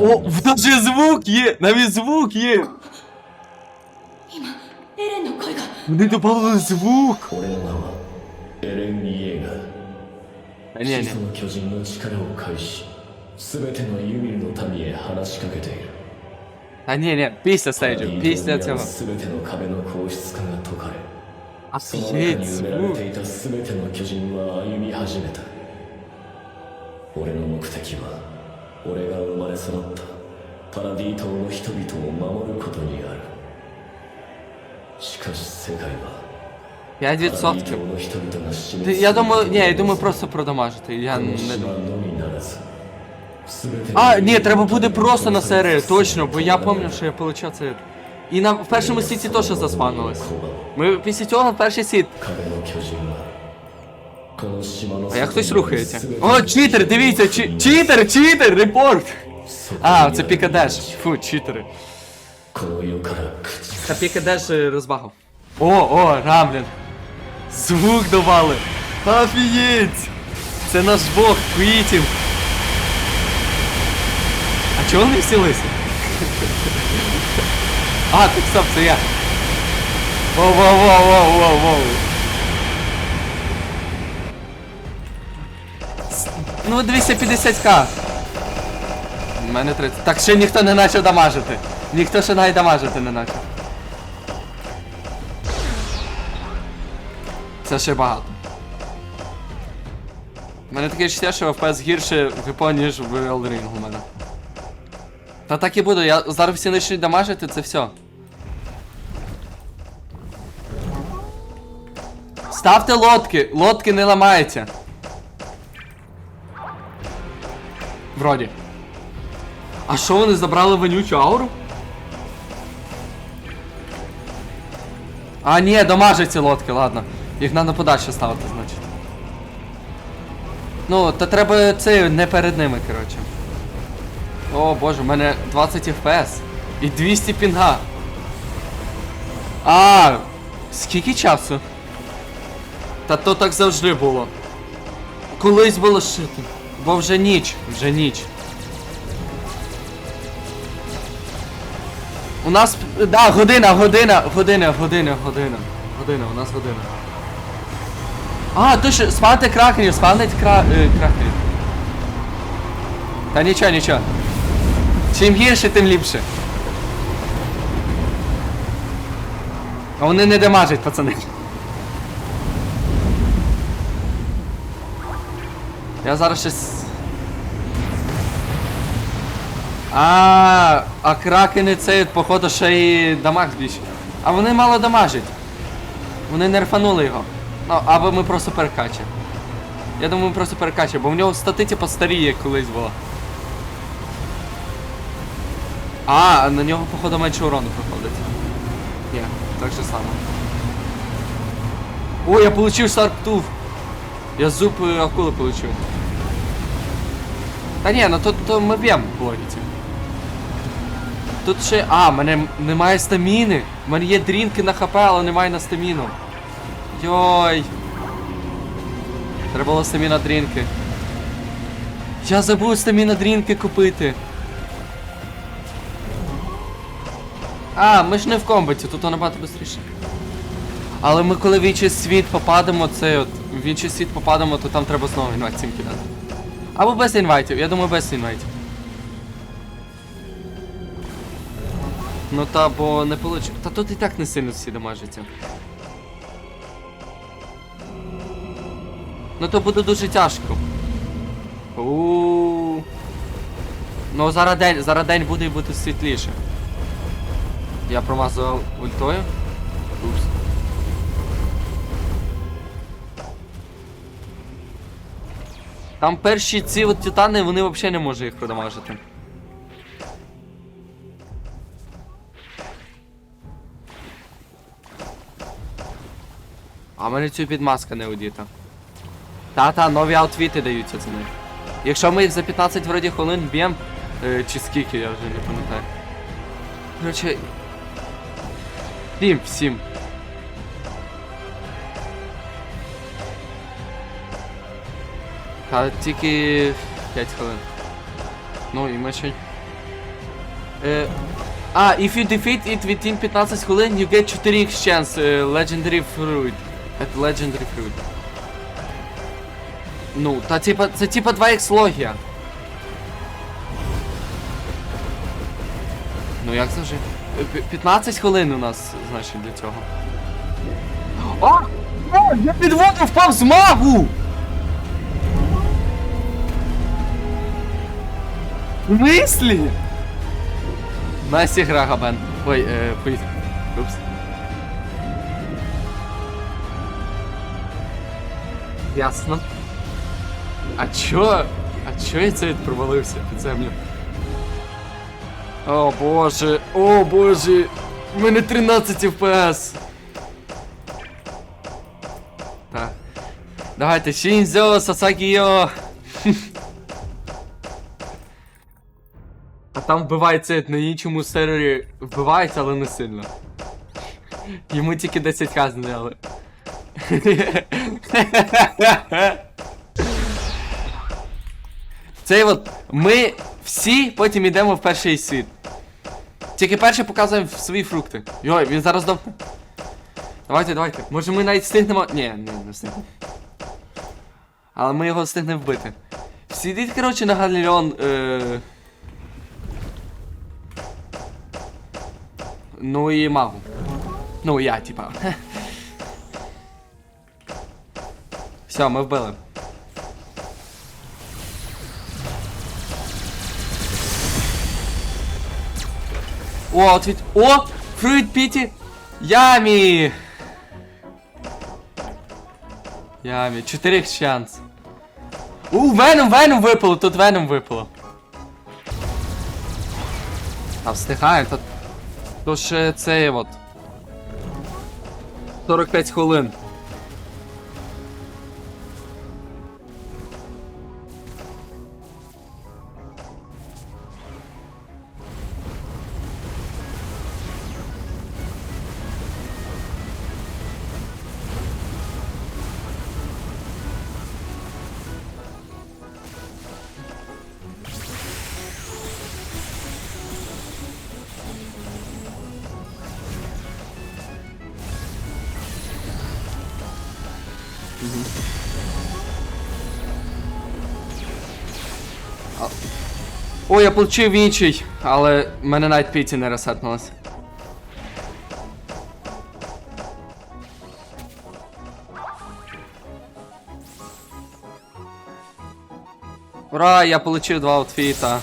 お w też zwłok! Je! Nawet zwłok! Je! 今エレンの声が Mnie dopadł zwłok! の名はエレン・イエーガー Nie, nie. の巨人の力を介し全てのユミルの民へ話しかけている A nie, nie. Pis to stage. Pis to co. ての壁の化が解かれ A するての巨人は歩み始めた俺の目的は俺が生まれ育ったパラディ島の人々を守ることにあるしかし世界はパラディ 5%. 島の人々が死 Ти- 滅 Я думаю, ні, я думаю просто продамажити. Я この не 島 думаю. のみならず全ての А, ні, треба буде просто на серію, точно, бо я пам'ятаю, що я получав це. І на в першому світі теж заспавнилось. Ми після цього в перший світ. А як хтось рухається? О, читер, дивіться, чи... читер, читер, репорт! А, це пікадеш. Фу, читери. Та пікадеш е, розвагу. О, о, рамблін. Звук давали. Офігеть! Це наш бог квітів. А чого вони всі лисі? А, так стоп, це я. Воу-воу-воу-воу-воу-воу. Ну, 250к. У мене 30. Так ще ніхто не почав дамажити. Ніхто ще навіть дамажити не почав. Це ще багато. У мене таке відчуття, що FPS гірше в ГПО, ніж в Elden Ring у мене. Та так і буду, я зараз всі почнуть дамажити, це все. Ставте лодки, лодки не ламаються. Вроді. А що вони забрали вонючу ауру? А, ні, дамажать ці лодки, ладно. Їх треба подальше ставити, значить. Ну, та треба це не перед ними, коротше. О боже, в мене 20 FPS. І 200 пінга. А, скільки часу? Та то так завжди було. Колись було шити. Бо вже ніч, вже ніч. У нас, да, година, година, година, година, година. Година, у нас година. А, точно, спавнити кракенів, спавнити кра... е, кракенів. Та нічого, нічого. Чим гірше, тим ліпше. А вони не дамажать, пацани. Я зараз щось. А, а кракени це, походу, ще й дамаг збільшує. А вони мало дамажать. Вони нерфанули його. Ну, або ми просто перекачаємо. Я думаю, ми просто перекачаємо, бо в нього стати типу старі, як колись було. А, на нього, походу, менше урону приходить. Ні, так же само. О, я получив Сарктув. Я зуб е, акули получив. Та ні, ну тут то ми б'ємо в. Тут ще. А, мене немає стаміни. У мене є дрінки на хп, але немає на стаміну. Йой. Треба було стаміна дрінки. Я забув стаміна дрінки купити. А, ми ж не в комбаті, тут набагато швидше. Але ми коли в інший світ попадемо, це от, в інший світ попадемо, то там треба знову інвайт цим кидати. Або без інвайтів, я думаю без інвайтів. Ну та бо не получ... Та тут і так не сильно всі дамажаться. Ну то буде дуже тяжко. у Ну зараз день, зараз день буде і буде світліше. Я промазав ультою. Упс. Там перші ці от титани, вони взагалі не можуть їх продамажити. А в мене цю підмазка не одіта. Та-та, нові аутфіти даються за них. Якщо ми їх за 15 вроді хвилин б'ємо, е, чи скільки, я вже не пам'ятаю. Короче. 7, 7. А тільки 5 хвилин. Ну і ми ще Е, а, if you defeat it within 15 хвилин, you get 4 chance е, Legendary Fruit. Это Legendary Fruit. Ну, та типа, це типа 2х логія. Ну як завжди? Е, 15 хвилин у нас, значить, для цього. А! Я під воду впав з магу! В мислі? Настя гра Габен. Ой, е, поїзд. Упс. Ясно. А чо? А чо я це провалився під землю? О боже, о боже! У мене 13 FPS! Так. Давайте, Шінзо, Сасагіо! Там вбивається на іншому сервері вбивається, але не сильно. Йому тільки 10 к зняли. Цей от ми всі потім йдемо в перший світ. Тільки перше показуємо свої фрукти. Йой, він зараз довго. Давайте, давайте. Може ми навіть встигнемо. Ні, ні, не встигнемо. Але ми його встигнемо вбити. Всі йдіть, коротше, на Галеріон. Е... Ну і магу. Ну, я, типа. Все, ми вбили. О, ответ... О! Фруит Піті! Ямі! Ямі, 4 шанс. У, Веном, Веном випало, тут Веном випало. А встигаємо, то... То ще цей от. 45 хвилин. О, я получив інший, але мене навіть піті не ресетнулась. Ура, я получив два аутфіта.